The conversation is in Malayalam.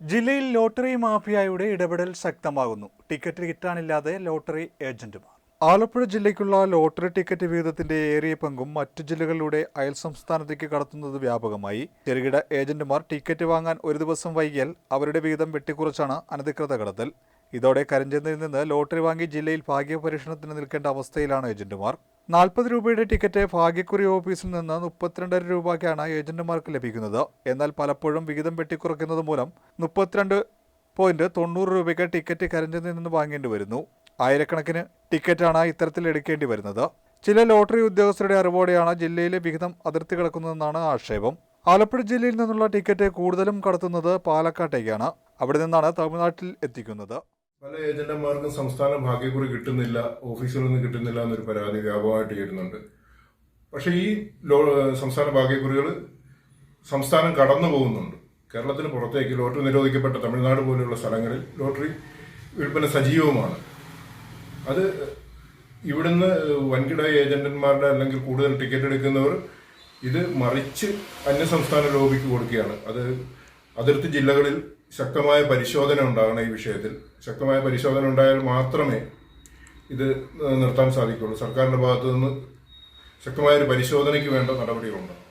ജില്ലയിൽ ലോട്ടറി മാഫിയയുടെ ഇടപെടൽ ശക്തമാകുന്നു. ടിക്കറ്റ് കിട്ടാനില്ലാതെ ലോട്ടറി ഏജന്റുമാർ. ആലപ്പുഴ ജില്ലയ്ക്കുള്ള ലോട്ടറി ടിക്കറ്റ് വിഹിതത്തിന്റെ ഏറിയ പങ്കും മറ്റു ജില്ലകളിലൂടെ അയൽ സംസ്ഥാനത്തേക്ക് കടത്തുന്നത് വ്യാപകമായി. ചെറുകിട ഏജന്റുമാർ ടിക്കറ്റ് വാങ്ങാൻ ഒരു ദിവസം വൈകിയാൽ അവരുടെ വിഹിതം വെട്ടിക്കുറച്ചാണ് അനധികൃത കടത്തൽ. ഇതോടെ കരിഞ്ചന്തയിൽ നിന്ന് ലോട്ടറി വാങ്ങി ജില്ലയിൽ ഭാഗ്യപരീക്ഷണത്തിന് നിൽക്കേണ്ട അവസ്ഥയിലാണ് ഏജന്റുമാർ. നാൽപ്പത് രൂപയുടെ ടിക്കറ്റ് ഭാഗ്യക്കുറി ഓഫീസിൽ നിന്ന് മുപ്പത്തിരണ്ടര രൂപയ്ക്കാണ് ഏജന്റുമാർക്ക് ലഭിക്കുന്നത്. എന്നാൽ പലപ്പോഴും വിഹിതം വെട്ടിക്കുറയ്ക്കുന്നത് മൂലം മുപ്പത്തിരണ്ട് പോയിന്റ് തൊണ്ണൂറ് രൂപയ്ക്ക് ടിക്കറ്റ് കരഞ്ചിൽ നിന്ന് വാങ്ങേണ്ടി വരുന്നു. ആയിരക്കണക്കിന് ടിക്കറ്റാണ് ഇത്തരത്തിൽ എടുക്കേണ്ടി വരുന്നത്. ചില ലോട്ടറി ഉദ്യോഗസ്ഥരുടെ അറിവോടെയാണ് ജില്ലയിലെ വിഹിതം അതിർത്തി കിടക്കുന്നതെന്നാണ് ആക്ഷേപം. ആലപ്പുഴ ജില്ലയിൽ നിന്നുള്ള ടിക്കറ്റ് കൂടുതലും കടത്തുന്നത് പാലക്കാട്ടേക്കാണ്. അവിടെ നിന്നാണ് തമിഴ്നാട്ടിൽ എത്തിക്കുന്നത്. പല ഏജന്റുമാർക്കും സംസ്ഥാന ഭാഗ്യക്കുറി കിട്ടുന്നില്ല ഓഫീസിൽ നിന്ന് കിട്ടുന്നില്ല എന്നൊരു പരാതി വ്യാപകമായിട്ട് ചെയ്യുന്നുണ്ട് പക്ഷേ ഈ ലോ സംസ്ഥാന ഭാഗ്യക്കുറികൾ സംസ്ഥാനം കടന്നു പോകുന്നുണ്ട്. കേരളത്തിന് പുറത്തേക്ക് ലോട്ടറി നിരോധിക്കപ്പെട്ട തമിഴ്നാട് പോലെയുള്ള സ്ഥലങ്ങളിൽ ലോട്ടറി വിൽപ്പന സജീവമാണ്. അത് ഇവിടുന്ന് വൻകിട ഏജന്റന്മാരുടെ അല്ലെങ്കിൽ കൂടുതൽ ടിക്കറ്റ് എടുക്കുന്നവർ ഇത് മറിച്ച് അന്യസംസ്ഥാന ലോബിക്ക് കൊടുക്കുകയാണ്. അത് അതിർത്തി ജില്ലകളിൽ ശക്തമായ പരിശോധന ഉണ്ടാകണം ഈ വിഷയത്തിൽ. ശക്തമായ പരിശോധന ഉണ്ടായാൽ മാത്രമേ ഇത് നിർത്താൻ സാധിക്കുള്ളൂ. സർക്കാരിന്റെ ഭാഗത്തു നിന്ന് ശക്തമായ ഒരു പരിശോധനയ്ക്ക് വേണ്ട നടപടികളുണ്ടാകും